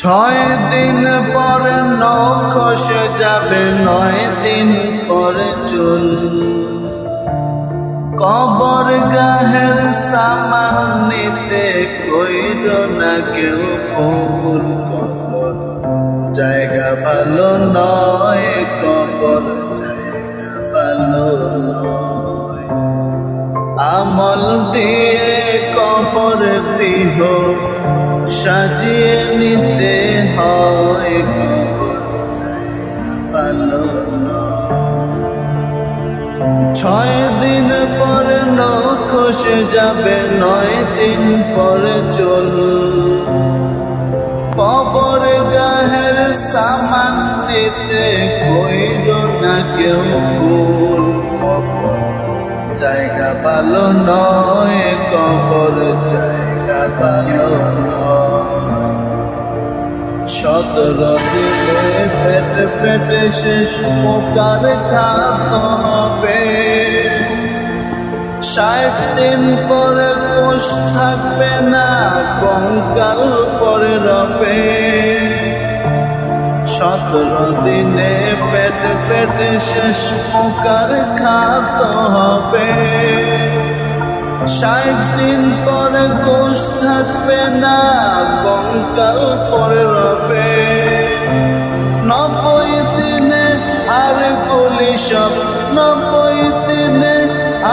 ছয় দিন পরে নখ খসে যাবে, নয় দিন পরে চুল। কবর গাহের সামান নিতে কইর না কেউ কবুল কবর। জায়গা ভালো নয়, কবর জায়গা ভালো আমল দিয়ে কবর গৃহ সাজিয়ে নিতে ছয় দিন পরে খসে যাবে, নয় দিন পরে চল। কবর গাহের সামান নিতে কইল না কেউ ভুল। জায়গা ভালো নয়, কবর জায়গা ভালো নয়। সতেরো দিনে পেটে পেটে শেষ পোকার খাত হবে ষাট দিন পরে কোষ থাকবে না কঙ্কাল পরে রবে সতেরো দিনে পেটে পেটে শেষ পোকার খাত হবে ষাট দিন পরে কোষ থাকবে না, কঙ্কাল পরে রবে। নব্বই দিনে আর গুলি সব, নব্বই দিনে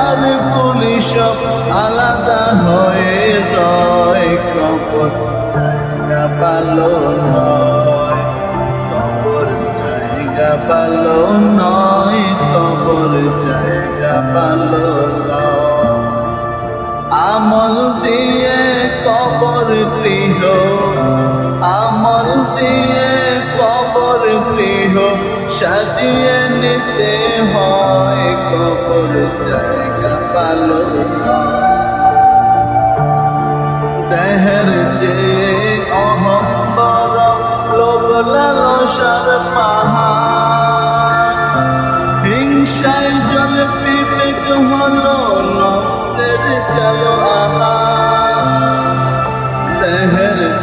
আর গুলি সব আলাদা হয়ে রয়। কবর জায়গা ভালো নয়, কবর জায়গা ভালো নয়, কবর জায়গা ভালো গৃহ, আমল দিয়ে কবর গৃহ, সাজিয়ে নিতে হয় কবর জায়গা পালো। দেহের যে অহম্বর লোভ লালসার পাহাড়। হিংসায় জল বিবেক হলো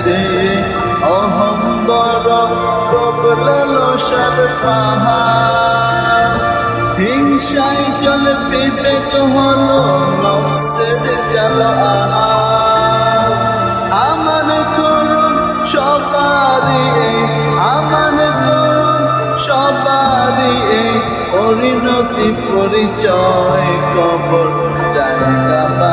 যে অহম্বর পাহাড়। হিংসায় জল বিবেক হলো নফসের আহার। আমার করুন সবারই এই, আমার করুন সবারই এই। পরিণতি পরিচয় কবর জায়গা